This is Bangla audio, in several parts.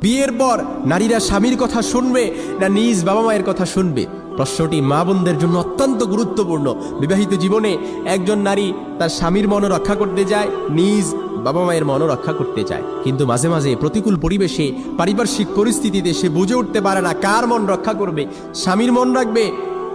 বিয়ের পর নারীরা স্বামীর কথা শুনবে না নিজ বাবা মায়ের কথা শুনবে। প্রশ্নটি মা বোনদের জন্য অত্যন্ত গুরুত্বপূর্ণ। বিবাহিত জীবনে একজন নারী তার স্বামীর মন রক্ষা করতে যায়, নিজ বাবা মায়ের মন রক্ষা করতে চায় কিন্তু মাঝে মাঝে প্রতিকূল পরিবেশে, পারিপার্শ্বিক পরিস্থিতিতে সে বুঝে উঠতে পারে না কার মন রক্ষা করবে, স্বামীর মন রাখবে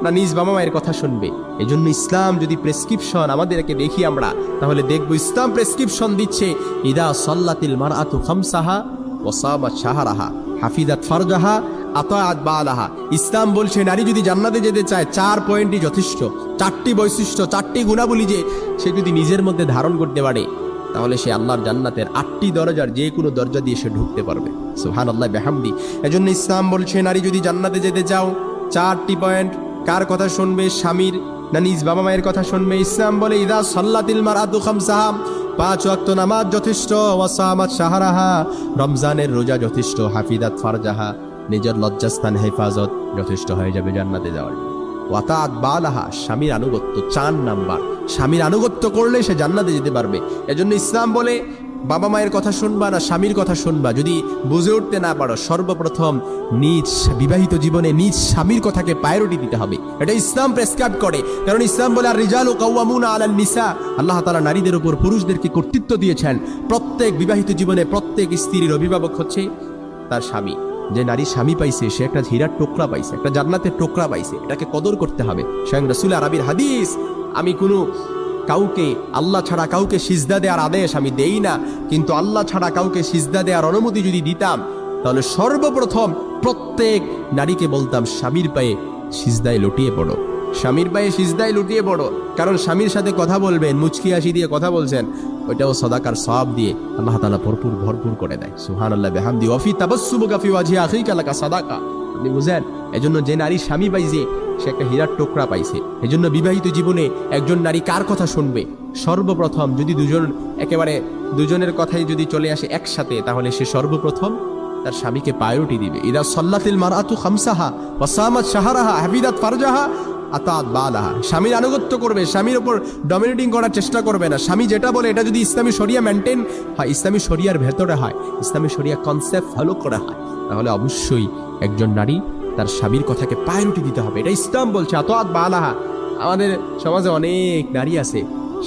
না নিজ বাবা মায়ের কথা শুনবে। এই জন্য ইসলাম যদি প্রেসক্রিপশন আমাদেরকে দেখি আমরা, তাহলে দেখব ইসলাম প্রেসক্রিপশন দিচ্ছে, ইদা সল্লাতিল মার আতু খামসাহা ওসামাত সাহারাহা হাফিদাত ফারজাহা আতায়াত বালাহা। ইসলাম বলছে, নারী যদি জান্নাতে যেতে চায়, চার পয়েন্টই যথেষ্ট। চারটি বৈশিষ্ট্য, চারটি গুণাবলী যে সে যদি নিজের মধ্যে ধারণ করতে পারে, তাহলে সে আল্লাহর জান্নাতের আটটি দরজার যে কোনো দরজা দিয়ে সে ঢুকতে পারবে। সুহান আল্লাহ বেহামদি। এজন্য ইসলাম বলছে, নারী যদি জান্নাতে যেতে চাও, চারটি পয়েন্ট। কার কথা শুনবে? স্বামীর না নিজ বাবা মায়ের কথা শুনবে? ইসলাম বলে, ইদা সল্লাতিল মারাতু খামসাহা। পাঁচ ওয়াক্ত নামাজ যথেষ্ট, ওয়াসামাত সাহারাহা রমজানের রোজা যথেষ্ট, হাফিদাত ফারজাহা, নিজের লজ্জাস্থান, হেফাজত যথেষ্ট হয়ে যাবে জান্নাতে যাওয়ার ওয়াত ওয়াতাত বালাহা, স্বামীর আনুগত্য, চার নাম্বার। স্বামীর আনুগত্য করলে সে জান্নাতে যেতে পারবে। এজন্য ইসলাম বলে বাবা মায়ের কথা শুনবা না স্বামীর কথা শুনবা। যদি বুঝে উঠতে না পারো, সর্বপ্রথম নিজ বিবাহিত জীবনে নিজ স্বামীর কথাকে প্রায়োরিটি দিতে হবে। এটা ইসলাম প্রেসক্রাইব করে। কারণ ইসলাম বলে আর রিজাল ও কাউয়ামুনা আলাল নিসা। আল্লাহ তালা নারীদের উপর পুরুষদেরকে কর্তৃত্ব দিয়েছেন। প্রত্যেক বিবাহিত জীবনে প্রত্যেক স্ত্রীর অভিভাবক হচ্ছে তার স্বামী। যে নারী স্বামী পাইছে, সে একটা হীরার টোকরা পাইছে, একটা জান্নাতের টোকরা পাইছে। এটাকে কদর করতে হবে। স্বয়ং রসুল আরবির হাদিস, আমি কোনো কাউকে, আল্লাহ ছাড়া কাউকে সিজদা দেওয়ার আদেশ আমি দেই না। কিন্তু আল্লাহ ছাড়া কাউকে সিজদা দেওয়ার অনুমতি যদি দিতাম, তাহলে সর্বপ্রথম প্রত্যেক নারীকে বলতাম, স্বামীর পায়ে সিজদায় লুটিয়ে পড়ো। স্বামীর পায়ে সিজদায় লুটিয়ে পড়ো। কারণ স্বামীর সাথে কথা বলবেন, মুচকি হাসি দিয়ে কথা বলছেন, ওইটাও সদাকার সব দিয়ে আল্লাহ তালা ভরপুর ভরপুর করে দেয়। সুহান আল্লাহ বেহামদি অফি তাবাসুবু গাফি ওয়াজি আখি কালাকা সাদাকা। আপনি বুঝেন? এজন্য যে নারী স্বামী পাইছে, সে একটা হীরার টোকরা পাইছে। এজন্য বিবাহিত জীবনে একজন নারী কার কথা শুনবে? সর্বপ্রথম যদি দুজন, একেবারে দুজনের কথাই যদি চলে আসে একসাথে, তাহলে সে সর্বপ্রথম তার স্বামীকে প্রায়োরিটি দিবে। ইদা সল্লাতিল মারাতু খামসাহা ওয়াসামাত শাহারাহা হাফিদাত ফারজাহা আতাত বালাহা। স্বামীর আনুগত্য করবে, স্বামীর উপর ডমিনেটিং করার চেষ্টা করবে না। স্বামী যেটা বলে, এটা যদি ইসলামী শরিয়া মেনটেন হয়, ইসলামী শরিয়ার ভেতরে হয়, ইসলামী শরিয়া কনসেপ্ট ফলো করা হয়, তাহলে অবশ্যই একজন নারী তার স্বামীর কথাকে প্রায়োরিটি দিতে হবে। এটা ইসলাম বলছে আতাত বালাহা। আমাদের সমাজে অনেক নারী আছে,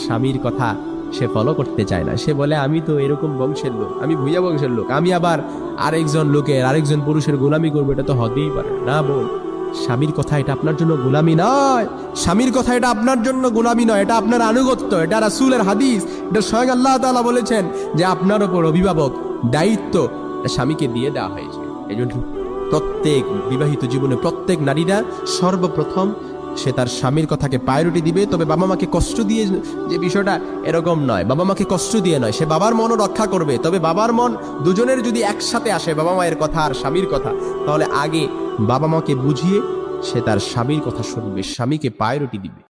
স্বামীর কথা সে ফলো করতে চায় না। সে বলে, আমি তো এরকম বংশের লোক, আমি ভুইয়া বংশের লোক, আমি আবার আরেকজন লোকের, আরেকজন পুরুষের গোলামি করব, এটা তো হতেই পারে না। বোন স্বামীর কথা এটা আপনার জন্য গোলামি নয়। স্বামীর কথা এটা আপনার জন্য গোলামি নয়, এটা আপনার আনুগত্য, এটা রাসূলের হাদিস। এটা স্বয়ং আল্লাহ তালা বলেছেন যে আপনার ওপর অভিভাবক দায়িত্ব স্বামীকে দিয়ে দেওয়া হয়েছে। এই জন্য প্রত্যেক বিবাহিত জীবনে প্রত্যেক নারীরা সর্বপ্রথম সে তার স্বামীর কথাকে প্রায়োরিটি দিবে। তবে বাবা মাকে কষ্ট দিয়ে যে বিষয়টা এরকম নয়। বাবা মাকে কষ্ট দিয়ে নয়, সে বাবার মনও রক্ষা করবে। তবে বাবার মন দুজনের যদি একসাথে আসে বাবা মায়ের কথা আর স্বামীর কথা, তাহলে আগে বাবা মাকে বুঝিয়ে সে তার স্বামীর কথা শুনবে, স্বামীকে প্রায়োরিটি দিবে।